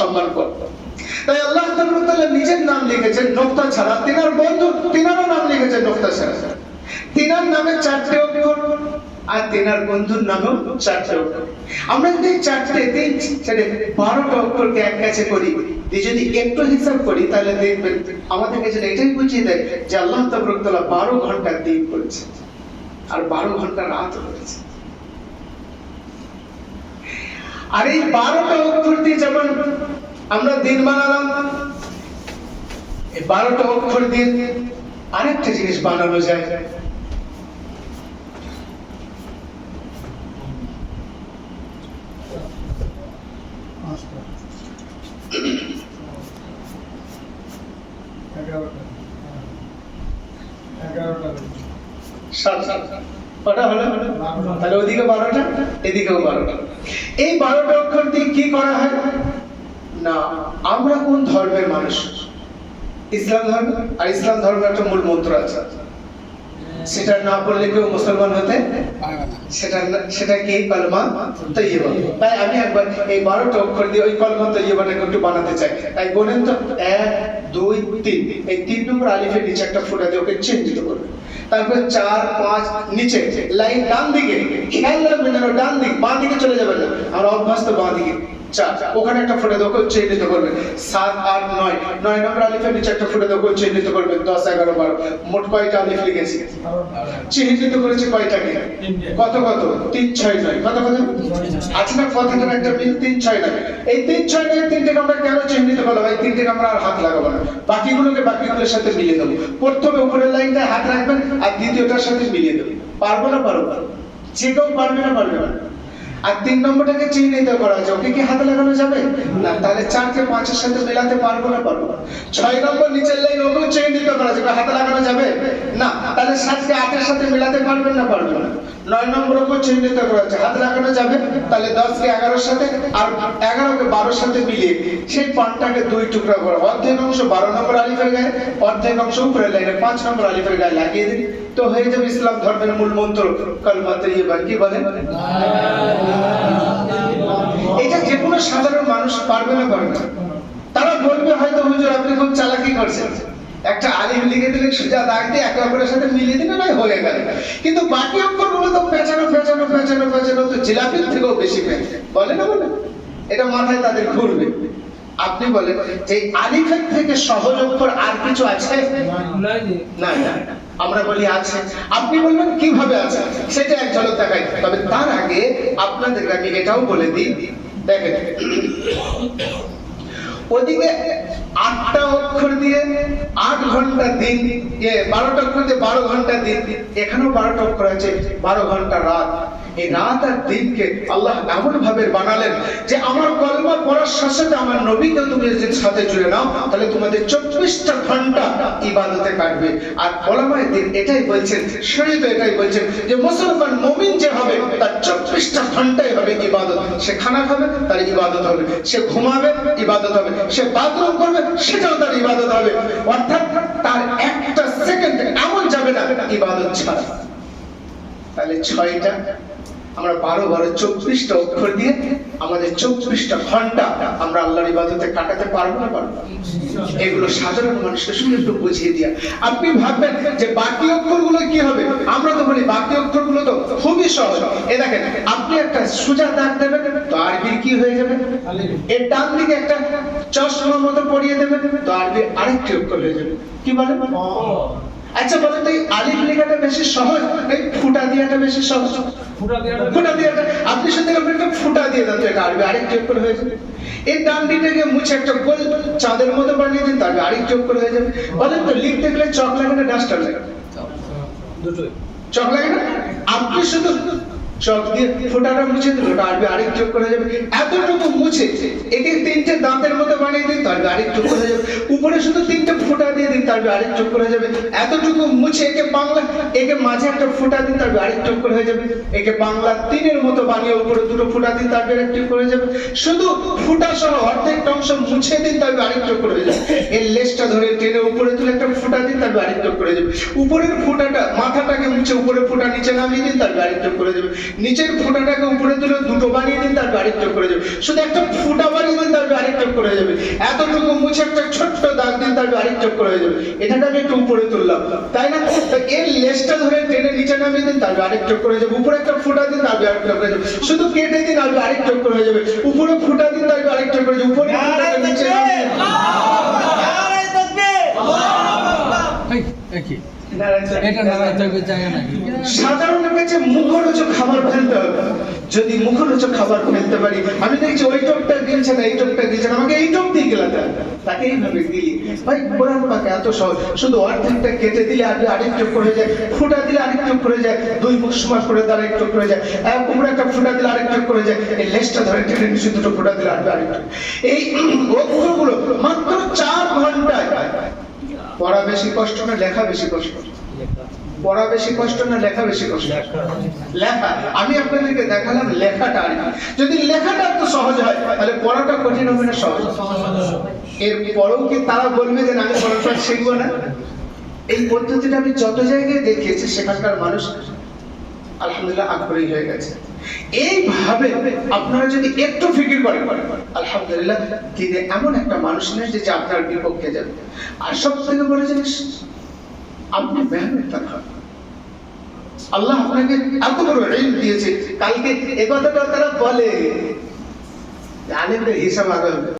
সম্মান করতো। তাই আল্লাহ তাআলা নিজের নাম লিখেছেন নোক্তা ছাড়া। তিনার বন্ধু, তিনারও নাম লিখেছেন নোক্তা ছাড়া। তিনার নামে চারটে অক্ষর আর তিনার বন্ধুর নামেও চারটে অক্ষর। আমরা যদি চারটে, তিন চারে বারোটা অক্ষরকে এক কাছে করি যদি একটু হিসাব করি, তাহলে দেখবেন আমাদের কাছে এটাই বুঝিয়ে দেয় যে আল্লাহ তাবরকতলা বারো ঘণ্টা দিন করেছে আর বারো ঘণ্টা রাত করেছে আর এই বারোটা অক্ষর দিয়ে যেমন আমরা দিন বানালাম এই বারোটা অক্ষর দিয়ে আরেকটা জিনিস বানানো যায়। সাত সাত। বারোটা অক্ষর দিয়ে সেটা না পড়লে কেউ মুসলমান হতে সেটা সেটা কি? কলমা তৈয়বা। তাই আমি একবার এই বারোটা অক্ষর দিয়ে ওই কলমা তৈয়বাটাকে একটু বানাতে চাই। তাই বলেন তো, এক, দুই, তিন। এই তিন নম্বর আলিফের নিচে একটা ফোঁটা দিয়ে ওকে চিহ্নিত করবে তারপর চার, পাঁচ, নিচে। লাইন ডান দিকে খেয়াল রাখবেন যেন ডান দিক, বাঁ দিকে চলে যাবেন। না আমরা অভ্যস্ত বাঁ দিকে। চার ওখানে একটা ফুটে দোকে চিহ্নিত করবেন। সাত আট নয়। নয় নম্বর আলিফের নিচে একটা ফুটে দোকে চিহ্নিত করবেন দশ এগারো বারো। মোট কয়টা আলিফ লিখেছি? চিহ্নিত করেছে কয়টাকে কত কত? তিন ছয় নয়। কত কত? আছে না কথাটার একটা মিল তিন ছয় নয়। এই তিন ছয় নয় তিনটেকে আমরা কেন চিহ্নিত করলাম? এই তিনটেকে আমরা আর হাত লাগাবো না। বাকিগুলোকে বাকিগুলোর সাথে মিলিয়ে দেবো প্রথমে উপরের লাইনটায় হাত রাখবেন আর দ্বিতীয়টার সাথে মিলিয়ে দেবো। পারব না পারব? না যে কেউ পারবে না পারবে না। আর তিন নম্বরটাকে চিহ্নিত করা ওকে কি হাতে লাগানো যাবে? না, তাহলে চারকে পাঁচের সাথে মেলাতে পারব না পারব ছয় নম্বর নিচের লাইন চিহ্নিত করা হাতে লাগানো যাবে? না, তাহলে সাতকে আটের সাথে মেলাতে পারবেন না পারবেন না। নয় নম্বর চিহ্নিত করা হাতে লাগানো যাবে? তাহলে দশকে এগারোর সাথে আর এগারোকে বারোর সাথে মিলিয়ে সেই পানটাকে দুই টুকরা করে। অর্ধেক অংশ বারো নম্বর আলিফের গায়ে, অর্ধেক অংশ উপরের লাইনে পাঁচ নম্বর আলিফের গায়ে লাগিয়ে দিন। তো হয়ে যাবে ইসলাম ধর্মের মূল মন্ত্র। কলমাতে ইয়ে কি বলেন এটা যে কোনো সাধারণ মানুষ পারবে না পারবে না? তারা বলবে হয়তো, হুজুর, আপনি খুব চালাকি করছেন। একটা আলিম লিখে দিলে সোজা দাগ দিয়ে একে অপরের সাথে মিলিয়ে দিলে নয়, হয়ে গেল। কিন্তু বাকি অক্ষরগুলো তো পেঁচানো পেঁচানো পেঁচানো পেঁচানো তো জিলাপির থেকেও বেশি পেঁচে। বলে না বলে? এটা মাথায় তাদের ঘুরবে। আপনি বলেন, যে আলিফের থেকে সহজ অক্ষর আর কিছু আছে? না আমরা বলি আছে। আপনি বলবেন, কীভাবে আছে? সেটা এক ঝলক দেখাই। তবে তার আগে আপনাদেরকে আমি এটাও বলে দিই দেখেন। ওদিকে আটটা অক্ষর দিয়ে আট ঘণ্টা দিন, এ বারোটা অক্ষর দিয়ে বারো ঘণ্টা দিন, এখানেও বারোটা অক্ষর আছে, বারো ঘণ্টা রাত। এই রাত আর দিনকে আল্লাহ এমন ভাবে বানালেন যে আমার কলমা পড়ার সাথে সাথে আমার নবীকে তুমি যদি সাথে জুড়ে নাও, তাহলে তোমাদের চব্বিশটা ঘণ্টা ইবাদতে কাটবে। আর ওলামায় দিন এটাই বলছেন এটাই বলছেন যে মুসলমান মুমিন যে হবে, তার চব্বিশটা ঘন্টাই হবে ইবাদত। সে খানা খাবে, তার ইবাদত হবে। সে ঘুমাবে, ইবাদত হবে। সে বাথরুম করবে, সেটাও তার ইবাদত হবে। অর্থাৎ তার একটা সেকেন্ড এমন যাবে না, ইবাদত ছাড়া। তাহলে ছয়টা। আমরা বারো বারো, চব্বিশটা অক্ষর দিয়ে আমাদের চব্বিশটা ঘণ্টা আমরা আল্লাহর ইবাদতে কাটাতে পারব না পারব? এগুলো সাধারণ মানুষকে শুধু একটু বুঝিয়ে দিয়া। আপনি ভাববেন যে বাকি অক্ষরগুলো কি হবে? আমরা তো বলি বাকি অক্ষরগুলো তো খুবই সহজ। এ দেখেন, আপনি একটা সোজা দাগ দেবেন, তো আরবির কি হয়ে যাবে? এর ডান দিকে একটা চশমার মতো পরিয়ে দেবেন, তো আরবি আরেকটি অক্ষর হয়ে যাবে। কি বলেন আচ্ছা বলেন তো আলিফ লেখাটা বেশি সহজ এই ফুটা দিয়াটা বেশি সহজ? ফুটা দিয়াটা আপনি শুধু আপনি একটা ফুটা দিয়ে দেন এটা আরবি আরেকটি অক্ষর হয়ে যাবে। এই ডান দিকটাকে মুছে একটা গোল চাঁদের মতো বানিয়ে দিন তারপরে আরেকটি অক্ষর হয়ে যাবে। বলেন তো লিখতে গেলে চক লাগে না ডাস্টার লাগে? দুটোই। চক লাগে না? আপনি শুধু চক দিয়ে ফোঁটাটা মুছে দিল ওটা আরবি আরেক যোগ করে যাবে। এতটুকু মুছে একে তিনটে দাঁতের মতো বানিয়ে দিন তারপরে আরেক যোগ করে যাবে উপরে শুধু তিনটে ফোঁটা দিয়ে দিন তারপরে আরেক যোগ করে যাবে। এতটুকু মুছে একে বাংলা একে মাঝে একটা ফোঁটা দিন তারপরে আরেক যোগ করে হয়ে যাবে। একে বাংলা তিনের মতো বানিয়ে উপরে দুটো ফোঁটা দিন তারপরে আরেক যোগ করে যাবে। শুধু ফোঁটা সহ অর্ধেক অংশ মুছে দিন তবে আরেক চোখ করে যাবে। এর লেজটা ধরে টেনে উপরে তুলে একটা ফুটা দিন তবে আরেক চোখ করে যাবে। উপরের ফুটাটা মাথাটাকে মুছে উপরে ফুটা নিচে নামিয়ে দিন তবে আরেক চোখ করে যাবে। নিচের ফুটাটাকে উপরে তুলে দুটো বানিয়ে দিন তবে আরেক চোখ করে যাবে। শুধু একটা ফুটা বানিয়ে দিন তবে আরেক চোখ করে যাবে। এতটুকু মুছে একটা ছোট্ট দাগ দিন তবে আরেক চোখ করে যাবে। এটাকে আমি একটু উপরে তুললাম। তাই না? এর লেজটা ধরে টেনে নিচে নামিয়ে দিন তবে আরেক চোখ করে যাবে। উপরে একটা ফুটা দিন তবে আরেক চোখ করে যাবে। শুধু কেটে দিন আরেক চোখ করে যাবে। উপরে ফুটা দিন তবে আরেক চোখ করে যাবে। উপরে নিচে সাধারণ কাছে মুখরোচক খাবার ফেলতে হবে। যদি মুখরোচক খাবার ফেলতে পারি, আমি দেখছি ওই টোপটা গিলছে না, এই টোপটা গিলছে না, আমাকে এই টোপ দিয়ে হবে। তাকে এইভাবে দিলি। ভাই, কোরআন পাকে এত সহজ। শুধু অর্ধেকটা কেটে দিলে আর আরেক চোখ করে যায়, ফুটা দিলে আরেক চোখ করে যায়, দুই মুখ সমান করে দিলে আরেক চোখ করে যায়, এক উপরে একটা ফুটা দিলে আরেক চোখ করে যায়, এই লেজটা ধরে টেনে নিচে দুটো ফুটা দিলে আর আরেক এই অক্ষরগুলো মাত্র চার ঘন্টায়, পড়া বেশি কষ্ট না, লেখা বেশি কষ্ট? পড়া বেশি কষ্ট না লেখা বেশি কষ্ট? লেখা। আমি আপনাদেরকে দেখালাম লেখাটা আর যদি লেখাটা এত সহজ হয় তাহলে পড়াটা কঠিন হবে না সহজ? এর পরেও কি তারা বলবে যে আমি পড়াটা শিখব না? এই পদ্ধতিটা আমি যত জায়গায় দেখিয়েছি সেখানকার মানুষ আলহামদুলিল্লাহ আগ্রহী হয়ে গেছে। এইভাবে আপনারা যদি একটু ফিকির করেন আলহামদুলিল্লাহ দিনে এমন একটা মানুষ নেই যে যে আপনার বিপক্ষে যাবে। আর সব থেকে বড় জিনিস আপনি মেহনত রাখা আল্লাহ আপনাকে এত বড় ঋণ দিয়েছে, কালকে এ কথাটা তারা বলে। আলেমদের হিসাব আগাবে